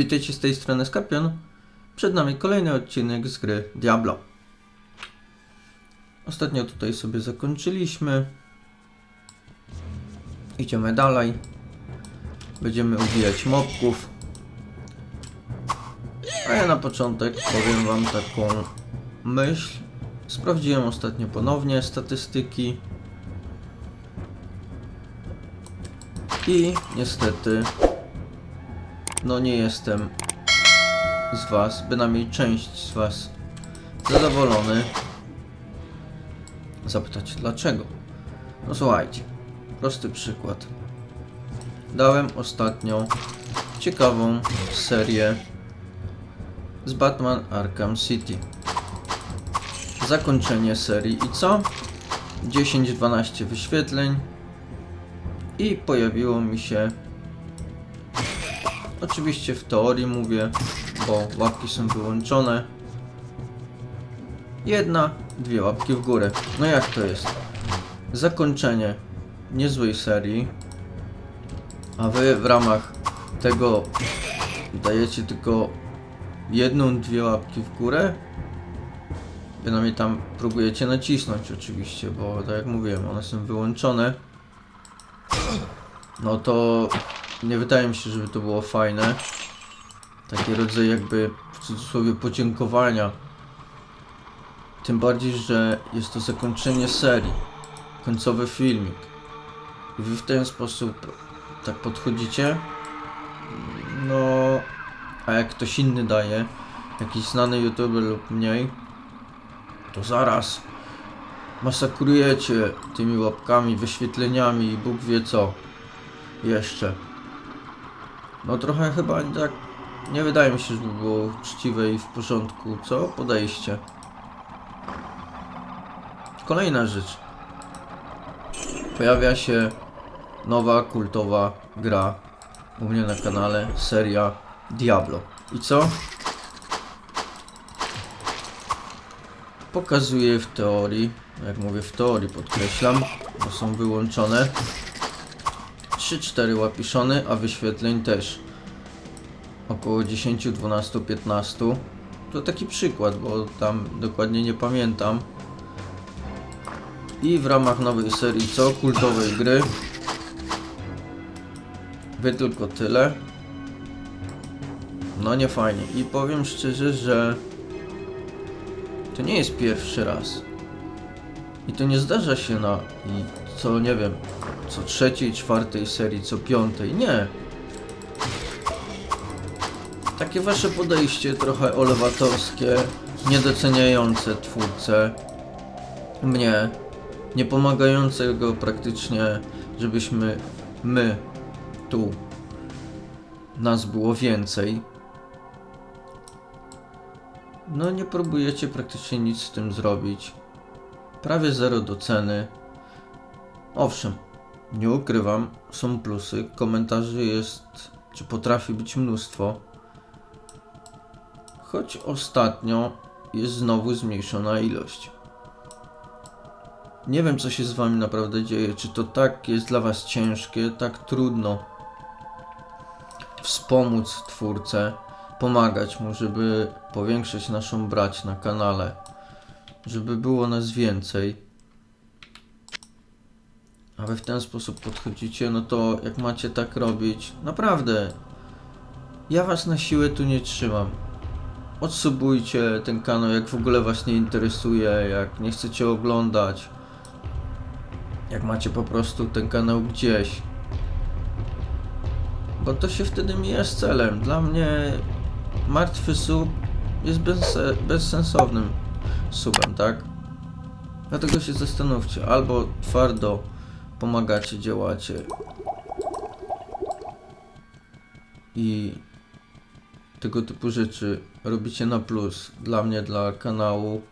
Witajcie z tej strony Skorpion. Przed nami kolejny odcinek z gry Diablo. Ostatnio tutaj sobie zakończyliśmy. Idziemy dalej. Będziemy ubijać mobków. A ja na początek powiem wam taką myśl. Sprawdziłem ostatnio ponownie statystyki. I niestety no nie jestem z was, bynajmniej część z was zadowolony. Zapytać dlaczego? No słuchajcie, prosty przykład. Dałem ostatnio ciekawą serię z Batman Arkham City. Zakończenie serii i co? 10-12 wyświetleń i pojawiło mi się Oczywiście w teorii mówię, bo łapki są wyłączone. Jedna, dwie łapki w górę. No jak to jest? Zakończenie niezłej serii, a wy w ramach tego dajecie tylko jedną, dwie łapki w górę. Bynajmniej tam próbujecie nacisnąć oczywiście, bo tak jak mówiłem, one są wyłączone. No to nie wydaje mi się, żeby to było fajne. Taki rodzaj jakby w cudzysłowie podziękowania. Tym bardziej, że jest to zakończenie serii. Końcowy filmik. I wy w ten sposób tak podchodzicie. No, a jak ktoś inny daje, jakiś znany youtuber lub mniej, to zaraz masakrujecie tymi łapkami, wyświetleniami i Bóg wie co jeszcze. No trochę chyba tak nie wydaje mi się, żeby było uczciwe i w porządku, co? Podejście. Kolejna rzecz. Pojawia się nowa kultowa gra u mnie na kanale, seria Diablo. I co? Pokazuję w teorii, jak mówię w teorii podkreślam, bo są wyłączone 3-4 łapiszony, a wyświetleń też około 10, 12, 15. To taki przykład, bo tam dokładnie nie pamiętam. I w ramach nowej serii co? Kultowej gry. Wy tylko tyle. No nie fajnie. I powiem szczerze, że to nie jest pierwszy raz. I to nie zdarza się na co nie wiem, co trzeciej, czwartej serii, co piątej. Nie. Takie wasze podejście trochę olewatorskie, niedoceniające twórcę, mnie, nie pomagającego praktycznie, żebyśmy my tu nas było więcej. No nie próbujecie praktycznie nic z tym zrobić. Prawie zero do ceny. Owszem, nie ukrywam, są plusy. Komentarzy jest, czy potrafi być mnóstwo. Choć ostatnio jest znowu zmniejszona ilość. Nie wiem, co się z wami naprawdę dzieje. Czy to tak jest dla was ciężkie, tak trudno wspomóc twórcę, pomagać mu, żeby powiększyć naszą brać na kanale, żeby było nas więcej. A wy w ten sposób podchodzicie, no to jak macie tak robić, naprawdę, ja was na siłę tu nie trzymam. Odsubujcie ten kanał, jak w ogóle was nie interesuje, jak nie chcecie oglądać. Jak macie po prostu ten kanał gdzieś. Bo to się wtedy mija z celem. Dla mnie martwy sub jest bezse- bezsensownym subem, tak? Dlatego się zastanówcie, albo twardo pomagacie, działacie i tego typu rzeczy robicie na plus dla mnie, dla kanału,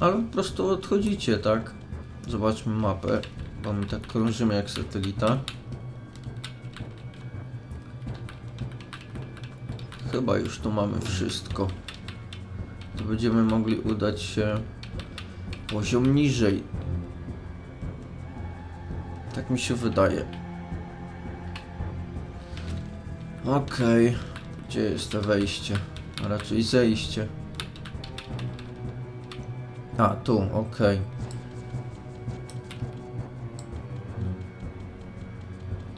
albo po prostu odchodzicie, tak? Zobaczmy mapę, bo my tak krążymy jak satelita. Chyba już tu mamy wszystko. To będziemy mogli udać się poziom niżej. Tak mi się wydaje. Okej. Gdzie jest to wejście? A raczej zejście. A, tu, okej.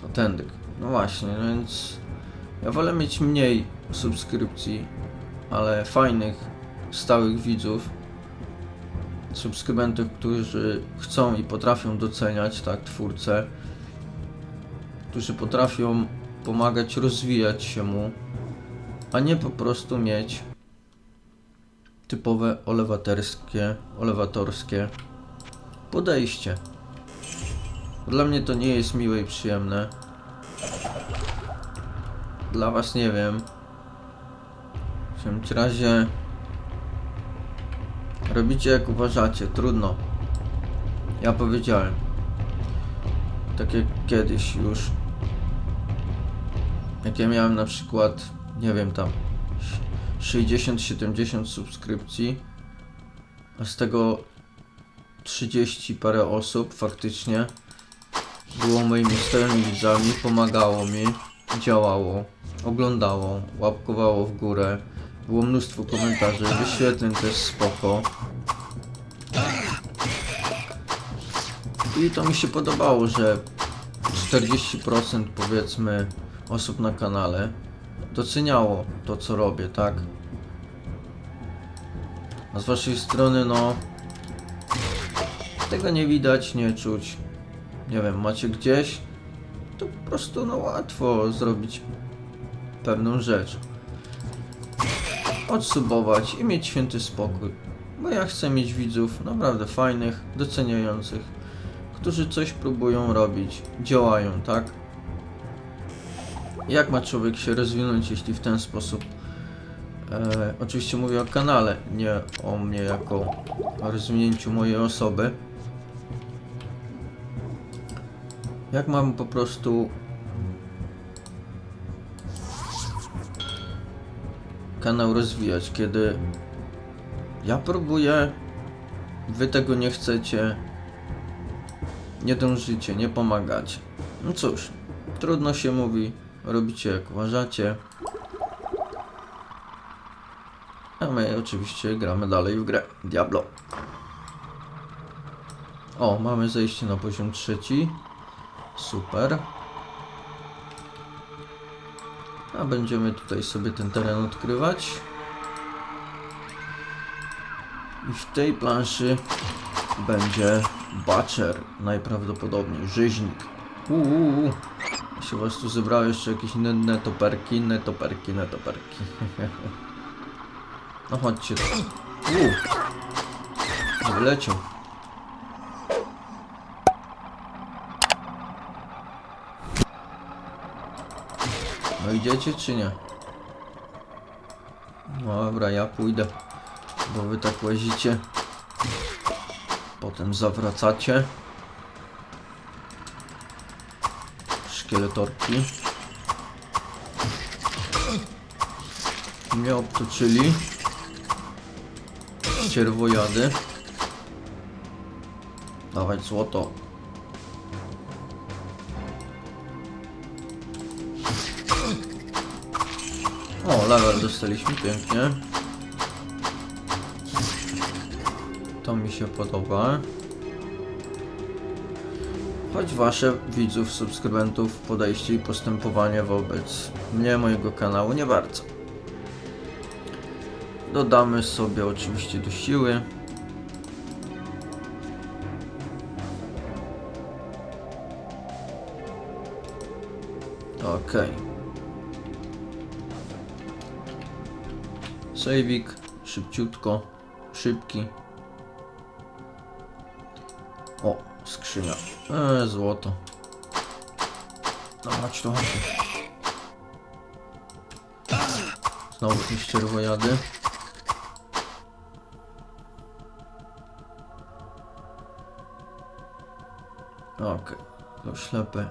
To tędy. No właśnie, więc ja wolę mieć mniej subskrypcji, ale fajnych, stałych widzów. Subskrybentów, którzy chcą i potrafią doceniać, tak, twórcę. Którzy potrafią pomagać rozwijać się mu, a nie po prostu mieć typowe olewatorskie, olewatorskie podejście. Dla mnie to nie jest miłe i przyjemne. Dla was nie wiem. W każdym razie robicie jak uważacie, trudno. Ja powiedziałem. Tak jak kiedyś już. Jak ja miałem na przykład, nie wiem tam, 60-70 subskrypcji, a z tego 30 parę osób faktycznie było moimi stałymi widzami, pomagało mi, działało, oglądało, łapkowało w górę, było mnóstwo komentarzy, wyświetleń też spoko. I to mi się podobało, że 40% powiedzmy osób na kanale doceniało to co robię, tak? A z waszej strony no tego nie widać, nie czuć. Nie wiem, macie gdzieś to po prostu no łatwo zrobić pewną rzecz. Odsubować i mieć święty spokój. Bo ja chcę mieć widzów naprawdę fajnych, doceniających, którzy coś próbują robić, działają, tak? Jak ma człowiek się rozwinąć, jeśli w ten sposób? E, oczywiście mówię o kanale, nie o mnie jako o rozwinięciu mojej osoby. Jak mam po prostu kanał rozwijać, kiedy ja próbuję, wy tego nie chcecie, nie dążycie, nie pomagacie. No cóż, trudno się mówi, robicie jak uważacie. A my oczywiście gramy dalej w grę Diablo. O, mamy zejście na poziom trzeci. Super. A będziemy tutaj sobie ten teren odkrywać. I w tej planszy będzie Butcher, najprawdopodobniej rzeźnik. Uuu, się was tu zebrało jeszcze jakieś inne netoperki, netoperki, netoperki. No chodźcie. Uuu. Wyleciał. Idziecie czy nie? Dobra, ja pójdę. Bo wy tak łazicie. Potem zawracacie. Szkieletorki. Mnie obtoczyli. Ścierwojady. Dawać złoto. O, level dostaliśmy pięknie. To mi się podoba. Choć wasze widzów, subskrybentów, podejście i postępowanie wobec mnie, mojego kanału nie bardzo. Dodamy sobie oczywiście do siły. Okej. Sejwik, szybciutko, szybki. O, skrzynia. Eee, złoto. No chodź. Znowu te ścierwojady. Okej, to ślepy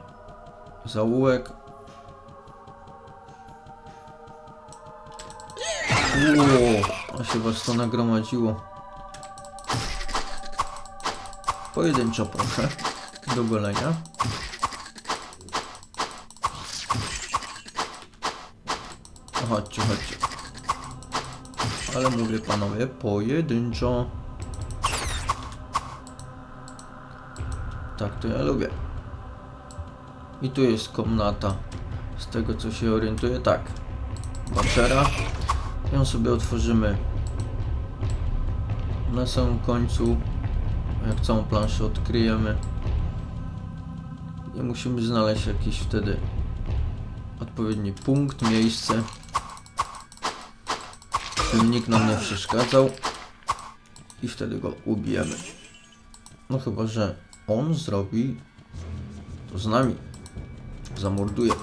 zaułek. Uuu, a się was to nagromadziło. Pojedynczo proszę, do golenia. Chodźcie, chodźcie. Ale mówię panowie, pojedynczo. Tak to ja lubię. I tu jest komnata. Z tego co się orientuję, tak. Baczera. Ją sobie otworzymy na samym końcu. Jak całą planszę odkryjemy. I musimy znaleźć jakiś wtedy odpowiedni punkt, miejsce. Żeby nikt nam nie przeszkadzał. I wtedy go ubijemy. No chyba, że on zrobi to z nami. Zamorduje.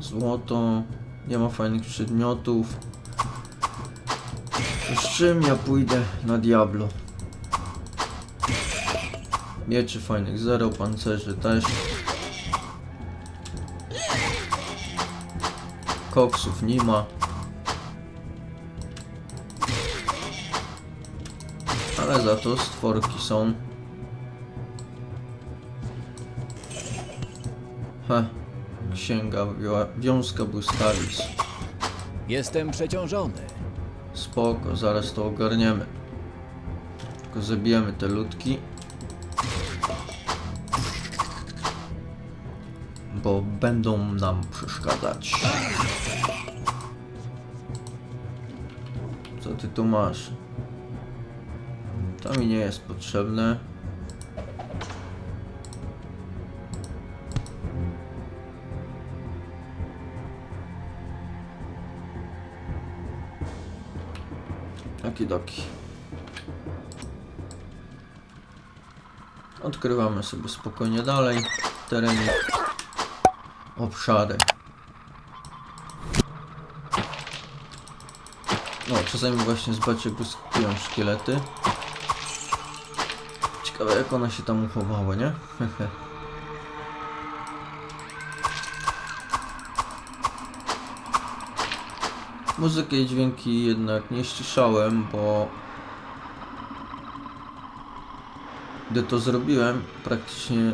Złoto. Nie ma fajnych przedmiotów. Z czym ja pójdę na Diablo? Mieczy fajnych zero, pancerzy też. Koksów nie ma. Ale za to stworki są. Ha. Księga wiązka błyskawic. Jestem przeciążony. Spoko, zaraz to ogarniemy. Tylko zabijemy te ludki. Bo będą nam przeszkadzać. Co ty tu masz? To mi nie jest potrzebne. Okidoki. Odkrywamy sobie spokojnie dalej terenik, obszary. No, czasami właśnie z beczek wyskakują szkielety. Ciekawe jak one się tam uchowały, nie? Muzykę i dźwięki jednak nie ściszałem, bo gdy to zrobiłem, praktycznie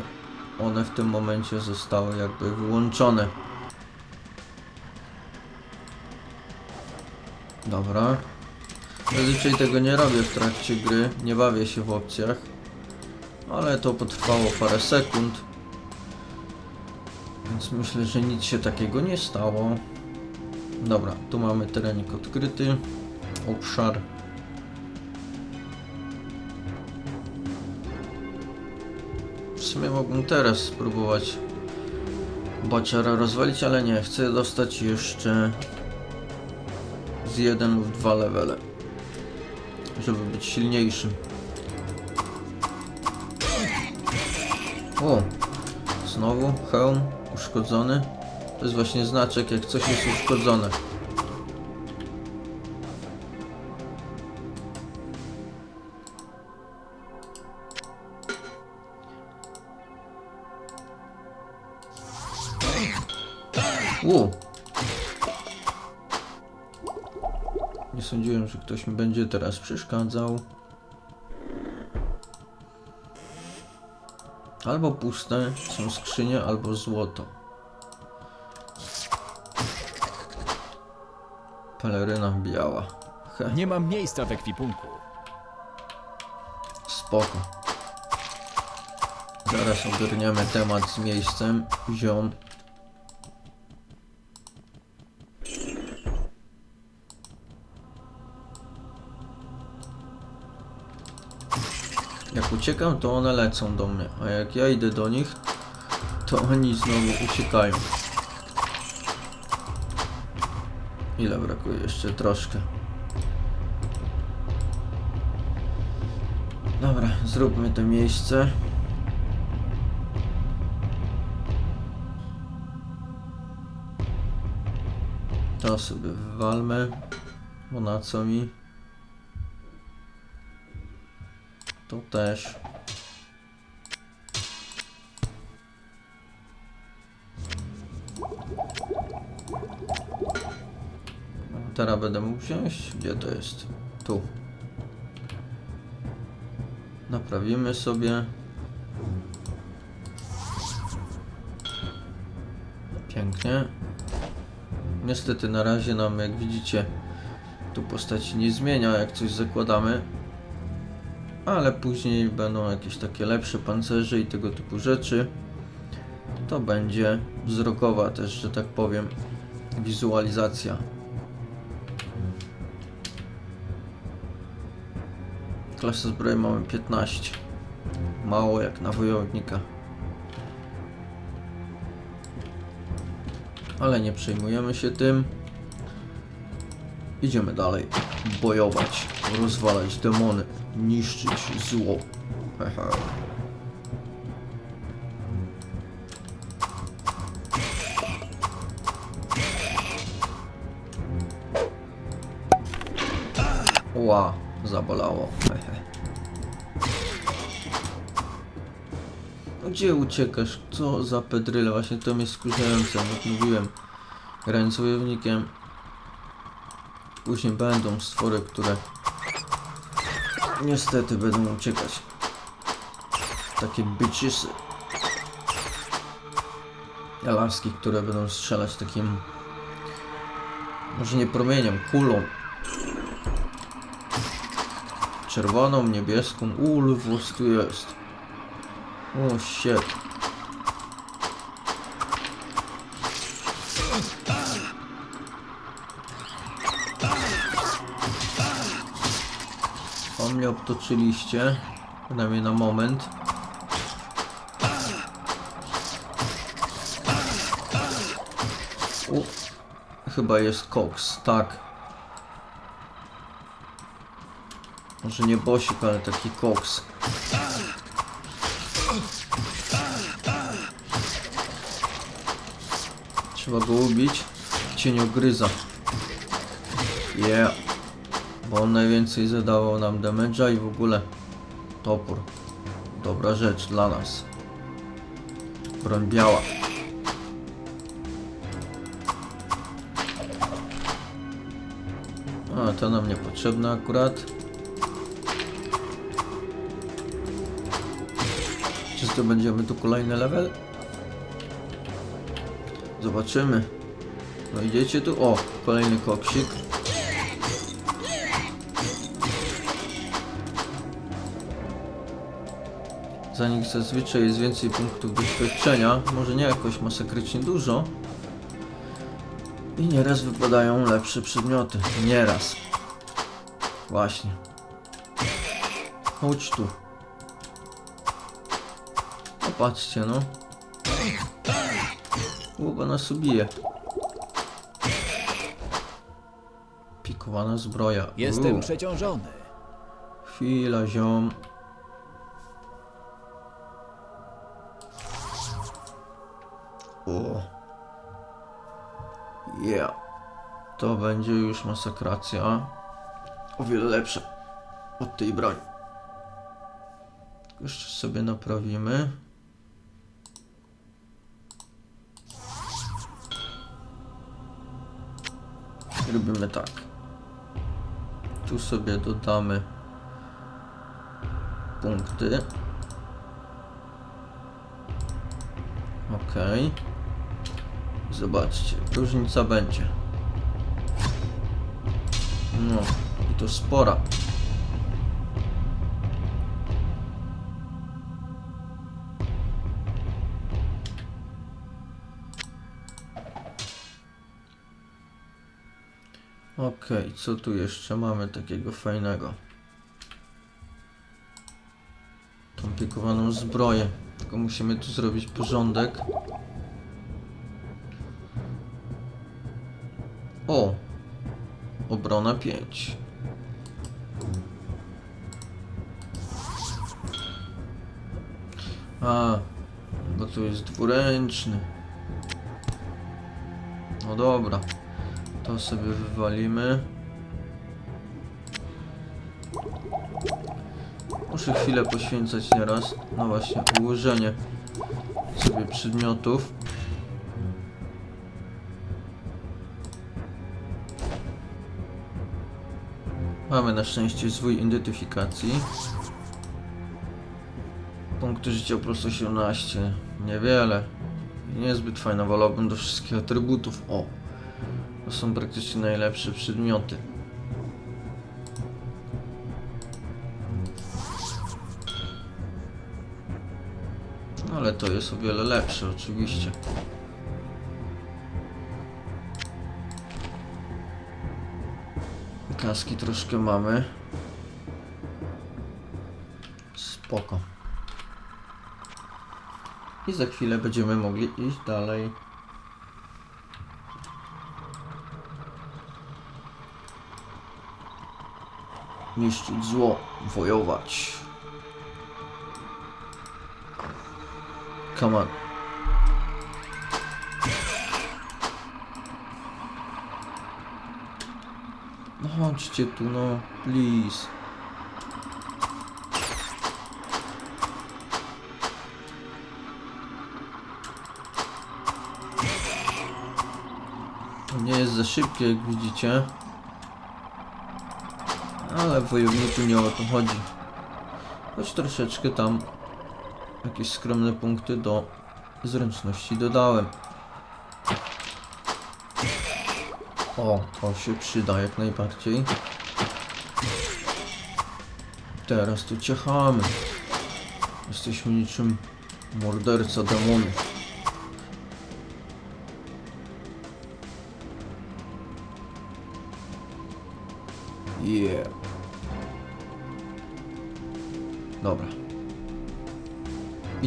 one w tym momencie zostały jakby wyłączone. Dobra. Zazwyczaj tego nie robię w trakcie gry, nie bawię się w opcjach, ale to potrwało parę sekund, więc myślę, że nic się takiego nie stało. Dobra, tu mamy terenik odkryty, obszar. W sumie mógłbym teraz spróbować baczera rozwalić, ale nie, chcę dostać jeszcze z jeden lub dwa levele, żeby być silniejszym. O, znowu hełm uszkodzony. To jest właśnie znaczek, jak coś jest uszkodzone. U. Nie sądziłem, że ktoś mi będzie teraz przeszkadzał. Albo puste są skrzynie, albo złoto. Peleryna biała. He, Nie mam miejsca w ekwipunku. spoko. Zaraz ogarniemy temat z miejscem. Ziom. Jak uciekam, to one lecą do mnie, a jak ja idę do nich, to oni znowu uciekają. Ile brakuje? Jeszcze troszkę. Dobra, zróbmy to miejsce. To sobie wywalmy. Bo na co mi? To też. Teraz będę mógł wziąć. Gdzie to jest? Tu. Naprawimy sobie. Pięknie. Niestety na razie nam, jak widzicie, tu postaci nie zmienia, jak coś zakładamy. Ale później będą jakieś takie lepsze pancerze i tego typu rzeczy. To będzie wzrokowa też, że tak powiem, wizualizacja. Klasę zbroi mamy 15. Mało jak na wojownika. Ale nie przejmujemy się tym. Idziemy dalej. Bojować, rozwalać demony, niszczyć zło. Hehe. Ła, zabolało. Hehe. Gdzie uciekasz? Co za pedryle? Właśnie to mnie skurzające, jak mówiłem. Grając wojownikiem. Później będą stwory, które niestety będą uciekać. Takie bitchisy. Laski, które będą strzelać takim może nie promieniem, kulą. Czerwoną, niebieską. Ulwus tu jest. O shit. O mnie obtoczyliście. Przynajmniej na moment. U, chyba jest koks, tak. Może nie bosik, ale taki koks. Trzeba go ubić. Cieniogryza. Yeah. Bo on najwięcej zadawał nam damage'a i w ogóle topór. Dobra rzecz dla nas. Broń biała. A, to nam niepotrzebne akurat. Czy zdobędziemy tu kolejny level? Zobaczymy. No idziecie tu? O, kolejny koksik. Za nich zazwyczaj jest więcej punktów doświadczenia. Może nie jakoś masakrycznie dużo. I nieraz wypadają lepsze przedmioty. Nieraz. Właśnie. Chodź tu. Patrzcie no. Łuba nas ubije. Pikowana zbroja. Jestem przeciążony. Chwila, ziom. O. Yeah. To będzie już masakracja. O wiele lepsza od tej broni. Jeszcze sobie naprawimy. Robimy tak. Tu sobie dodamy punkty. Okej. Zobaczcie, różnica będzie. No, i to spora. Okej, co tu jeszcze mamy takiego fajnego? Komplikowaną zbroję. Tylko musimy tu zrobić porządek. O! Obrona 5. A, bo tu jest dwuręczny. No dobra. To sobie wywalimy. Muszę chwilę poświęcać nieraz. No właśnie, ułożenie sobie przedmiotów. Mamy na szczęście zwój identyfikacji. Punkty życia plus 18. Niewiele. Niezbyt fajna, wolałbym do wszystkich atrybutów. O! Są praktycznie najlepsze przedmioty. No, Ale to jest o wiele lepsze, oczywiście. Kaski troszkę mamy. Spoko. I za chwilę będziemy mogli iść dalej. Niszczyć zło, wojować. Come on. No chodźcie tu, no, please. Nie jest za szybkie, jak widzicie. Ale wojowniku nie o to chodzi. Choć troszeczkę tam jakieś skromne punkty do zręczności dodałem. O, to się przyda jak najbardziej. Teraz tu ciechamy. Jesteśmy niczym morderca demonów.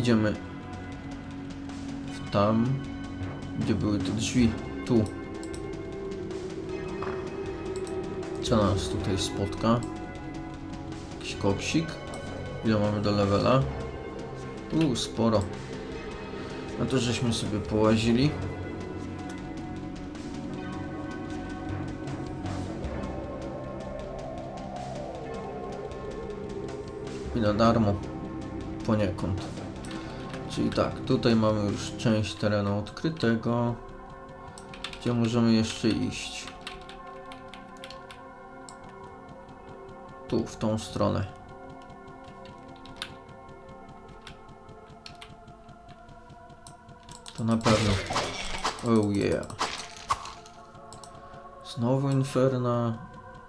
Idziemy w tam, gdzie były te drzwi. Tu. Co nas tutaj spotka? Jakiś koksik. Ile mamy do levela? Uuu, sporo. No to żeśmy sobie połazili. I na darmo. Poniekąd. Czyli tak, tutaj mamy już część terenu odkrytego. Gdzie możemy jeszcze iść? Tu, w tą stronę. To na pewno. Oh yeah. Znowu Inferna.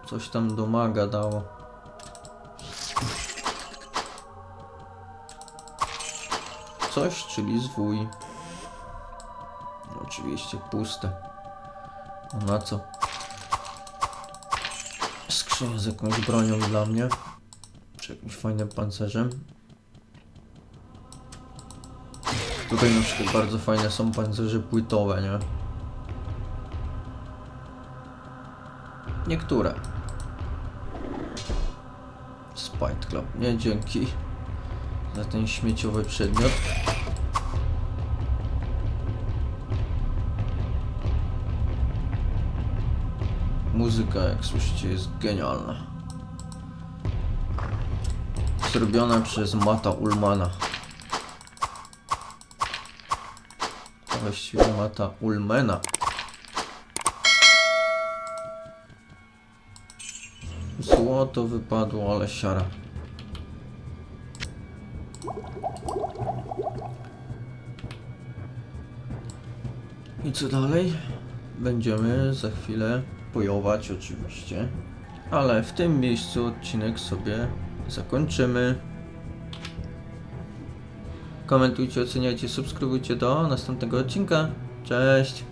Coś tam do maga dało. Coś, czyli zwój. Oczywiście puste. No na co? Skrzynia z jakąś bronią dla mnie. Czy jakimś fajnym pancerzem. Tutaj na przykład bardzo fajne są pancerze płytowe, nie? Niektóre. Spite Club. Nie, dzięki za ten śmieciowy przedmiot. Muzyka, jak słyszycie, jest genialna. Zrobiona przez Mata Ulmana. Właściwie Mata Ulmena. Złoto wypadło, ale siara. I co dalej? Będziemy za chwilę oczywiście. Ale w tym miejscu odcinek sobie zakończymy. Komentujcie, oceniajcie, subskrybujcie do następnego odcinka. Cześć!